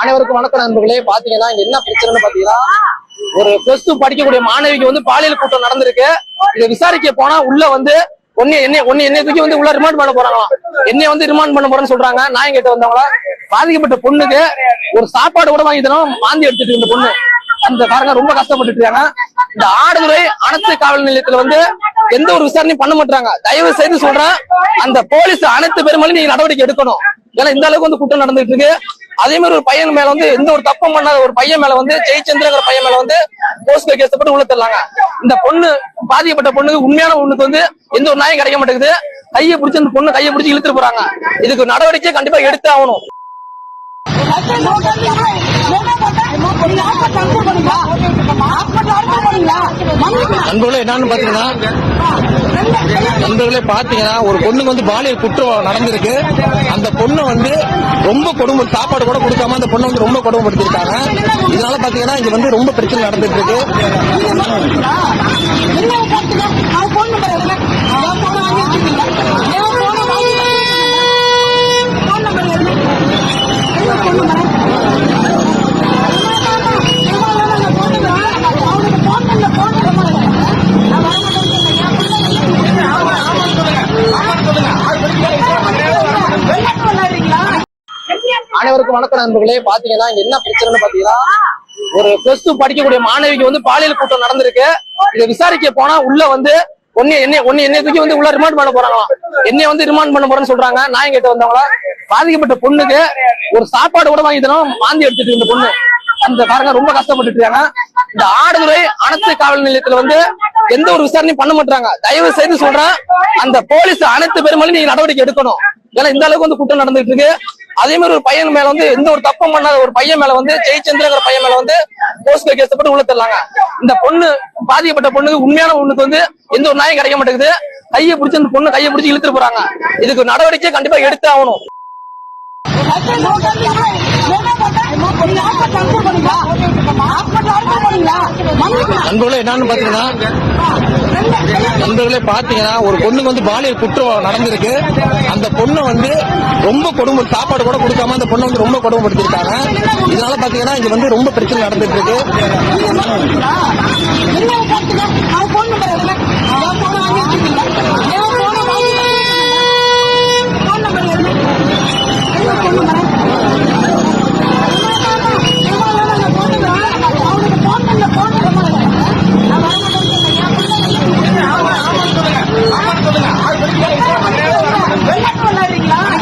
அனைவருக்கும் வணக்கம் நண்பர்களே. பாத்தீங்கன்னா என்ன பிரச்சனைன்னு பாத்தீங்கன்னா ஒரு பிளஸ் டூ படிக்கக்கூடிய மாணவிக்கு வந்து பாலியல் கூட்டம் நடந்திருக்கு. இதை விசாரிக்க போனா உள்ள வந்து ஒன்னு என்ன ஒன்னு என்னை தூக்கி வந்து உள்ள ரிமாண்ட் பண்ண போறாங்களா என்னைய வந்து ரிமாண்ட் பண்ண போறேன்னு சொல்றாங்க. நான் கேட்டு வந்தவங்கள பாதிக்கப்பட்ட பொண்ணுக்கு ஒரு சாப்பாடு கூட வாங்கி தரோம் மாந்தி எடுத்துட்டு இருந்த பொண்ணு. அந்த காரங்க ரொம்ப கஷ்டப்பட்டுட்டு இருக்காங்க. இந்த ஆடுதுறை அனைத்து காவல் நிலையத்துல வந்து எந்த ஒரு விசாரணையும் பண்ண மாட்டாங்க தயவு செய்து சொல்றேன் அந்த போலீஸ் அனைத்து பேர் நீங்க நடவடிக்கை எடுக்கணும். ஏன்னா இந்த அளவுக்கு வந்து குற்றம் நடந்துட்டு இருக்கு. அதே மாதிரி ஒரு பையன் மேல வந்து எந்த ஒரு தப்பும் பண்ணாத ஒரு பையன் மேல வந்து ஜெயச்சந்திரங்கிற பையன் மேல வந்து போஸ்கோ கேஸ் போட்டு உள்ள தரலாங்க இந்த பொண்ணு பாதிக்கப்பட்ட பொண்ணுக்கு உண்மையான பொண்ணுக்கு வந்து எந்த ஒரு நியாயம் கிடைக்க மாட்டேங்குது. கையை பிடிச்சி அந்த பொண்ணு கையை பிடிச்சி இழுத்துட்டு போறாங்க. இதுக்கு நடவடிக்கை கண்டிப்பா எடுத்து ஆகணும். நண்பர்களே என்னன்னு பாத்தீங்கன்னா நண்பர்களே பாத்தீங்கன்னா ஒரு பொண்ணுக்கு வந்து பாலியல் குற்றம் நடந்திருக்கு. அந்த பொண்ணு வந்து ரொம்ப கொடுமை சாப்பாடு கூட கொடுக்காம அந்த பொண்ணை வந்து ரொம்ப கொடுமைப்படுத்திருக்காங்க இதனால பாத்தீங்கன்னா இங்க வந்து ரொம்ப பிரச்சனை நடந்துட்டு இருக்கு. அனைவருக்கும் வணக்கம் நண்பர்களே. பாத்தீங்கன்னா இங்க என்ன பிரச்சனைன்னு பாத்தீங்கன்னா ஒரு பிளஸ் டூ படிக்கக்கூடிய மாணவிக்கு வந்து பாலியல் கூட்டம் நடந்திருக்கு. இதை விசாரிக்க போனா உள்ள வந்து ஒன்னு என்ன ஒன்னு என்னை தூக்கி வந்து உள்ள ரிமாண்ட் பண்ண போறாங்களாம். என்னைய வந்து ரிமாண்ட் பண்ண போறேன்னு சொல்றாங்க. நான் கேட்டு வந்தவங்கள? பாதிக்கப்பட்ட பொண்ணுக்கு ஒரு சாப்பாடு கூட வாங்கி தரோம் மாந்தி எடுத்துட்டு இருந்த பொண்ணு. அந்த காரங்க ரொம்ப கஷ்டப்பட்டுட்டு இருக்காங்க. இந்த ஆடுதுறை அனைத்து காவல் நிலையத்துல வந்து எந்த ஒரு விசாரணையும் பண்ண மாட்டாங்க தயவு செய்து சொல்றேன் அந்த போலீஸ் அனைத்து பேர் நீங்க நடவடிக்கை எடுக்கணும். ஏன்னா இந்த அளவுக்கு வந்து குற்றம் நடந்துட்டு இருக்கு. அதே மாதிரி ஒரு பையன் மேல வந்து எந்த ஒரு தப்பும் பண்ணாத ஒரு பையன் மேல வந்து ஜெயச்சந்திரங்கிற பையன் மேல வந்து போஸ்கோ கேஸ் போட்டு உள்ள தரலாங்க இந்த பொண்ணு பாதிக்கப்பட்ட பொண்ணுக்கு உண்மையான பொண்ணுக்கு வந்து எந்த ஒரு நியாயம் கிடைக்க மாட்டேங்குது. கையை பிடிச்சி அந்த பொண்ணு கையை பிடிச்சி இழுத்துட்டு போறாங்க. இதுக்கு நடவடிக்கை கண்டிப்பா எடுத்து ஆகணும். நண்பர்களே என்னன்னு பாத்தீங்கன்னா நண்பர்களே பாத்தீங்கன்னா ஒரு பொண்ணுக்கு வந்து பாலியல் குற்றம் நடந்திருக்கு. அந்த பொண்ணு வந்து ரொம்ப கொடுமை சாப்பாடு கூட கொடுக்காம அந்த பொண்ணு வந்து ரொம்ப கொடுமைப்படுத்திருக்காங்க இதனால பாத்தீங்கன்னா இங்க வந்து ரொம்ப பிரச்சனை நடந்துட்டு இருக்கு.